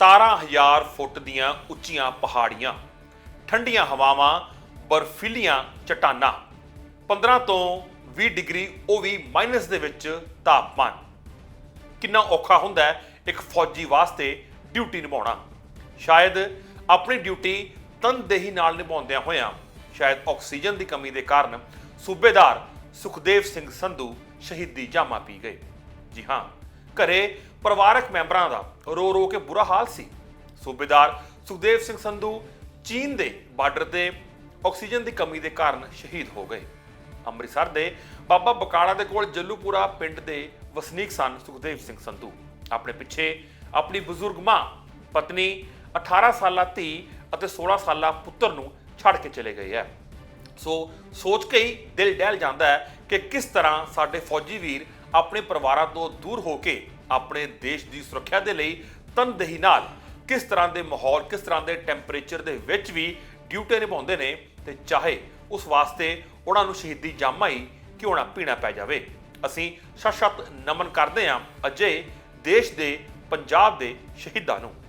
17000 ਫੁੱਟ ਦੀਆਂ ਉੱਚੀਆਂ ਪਹਾੜੀਆਂ, ਠੰਡੀਆਂ ਹਵਾਵਾਂ, ਬਰਫੀਲੀਆਂ ਚਟਾਨਾਂ 15 ਤੋਂ 20 ਡਿਗਰੀ ਉਹ ਵੀ ਮਾਈਨਸ ਦੇ ਵਿੱਚ ਤਾਪਮਾਨ। ਕਿੰਨਾ ਔਖਾ ਹੁੰਦਾ ਹੈ ਇੱਕ ਫੌਜੀ ਵਾਸਤੇ ਡਿਊਟੀ ਨਿਭਾਉਣਾ। ਸ਼ਾਇਦ ਆਪਣੀ ਡਿਊਟੀ ਤਨਦੇਹੀ ਨਾਲ ਨਿਭਾਉਂਦਿਆਂ ਹੋਇਆਂ ਸ਼ਾਇਦ ਆਕਸੀਜਨ ਦੀ ਕਮੀ ਦੇ ਕਾਰਨ ਸੂਬੇਦਾਰ ਸੁਖਦੇਵ ਸਿੰਘ ਸੰਧੂ ਸ਼ਹੀਦੀ ਜਾਮਾ ਪੀ ਗਏ। ਜੀ ਹਾਂ। ਘਰੇ ਪਰਿਵਾਰਕ ਮੈਂਬਰਾਂ ਦਾ ਰੋ ਰੋ ਕੇ ਬੁਰਾ ਹਾਲ ਸੀ। ਸੂਬੇਦਾਰ ਸੁਖਦੇਵ ਸਿੰਘ ਸੰਧੂ ਚੀਨ ਦੇ ਬਾਰਡਰ ਤੇ ਆਕਸੀਜਨ ਦੀ ਕਮੀ ਦੇ ਕਾਰਨ ਸ਼ਹੀਦ ਹੋ ਗਏ। ਅੰਮ੍ਰਿਤਸਰ ਦੇ ਬਾਬਾ ਬਕਾਲਾ ਦੇ ਕੋਲ ਜੱਲੂਪੁਰਾ ਪਿੰਡ ਦੇ ਵਸਨੀਕ ਸਨ ਸੁਖਦੇਵ ਸਿੰਘ ਸੰਧੂ। ਆਪਣੇ ਪਿੱਛੇ ਆਪਣੀ ਬਜ਼ੁਰਗ ਮਾਂ, ਪਤਨੀ 18 ਸਾਲਾ ਧੀ ਅਤੇ 16 ਸਾਲਾ ਪੁੱਤਰ ਨੂੰ ਛੱਡ ਕੇ ਚਲੇ ਗਏ ਹੈ। ਸੋ ਸੋਚ ਕੇ ਹੀ ਦਿਲ ਡਹਿਲ ਜਾਂਦਾ ਹੈ ਕਿ ਕਿਸ ਤਰ੍ਹਾਂ ਸਾਡੇ ਫੌਜੀ ਵੀਰ ਆਪਣੇ ਪਰਿਵਾਰਾਂ ਤੋਂ ਦੂਰ ਹੋ ਕੇ ਆਪਣੇ ਦੇਸ਼ ਦੀ ਸੁਰੱਖਿਆ ਦੇ ਲਈ ਤਨਦੇਹੀ ਨਾਲ ਕਿਸ ਤਰ੍ਹਾਂ ਦੇ ਮਾਹੌਲ, ਕਿਸ ਤਰ੍ਹਾਂ ਦੇ ਟੈਂਪਰੇਚਰ ਦੇ ਵਿੱਚ ਵੀ ਡਿਊਟੀ ਨਿਭਾਉਂਦੇ ਨੇ ਤੇ ਚਾਹੇ ਉਸ ਵਾਸਤੇ ਉਹਨਾਂ ਨੂੰ ਸ਼ਹੀਦੀ ਜਾਮਾ ਹੀ ਕਿਉਂ ਨਾ ਪੀਣਾ ਪੈ ਜਾਵੇ। ਅਸੀਂ ਸ਼ਤ-ਸ਼ਤ ਨਮਨ ਕਰਦੇ ਹਾਂ ਅਜੇ ਦੇਸ਼ ਦੇ, ਪੰਜਾਬ ਦੇ ਸ਼ਹੀਦਾਂ ਨੂੰ।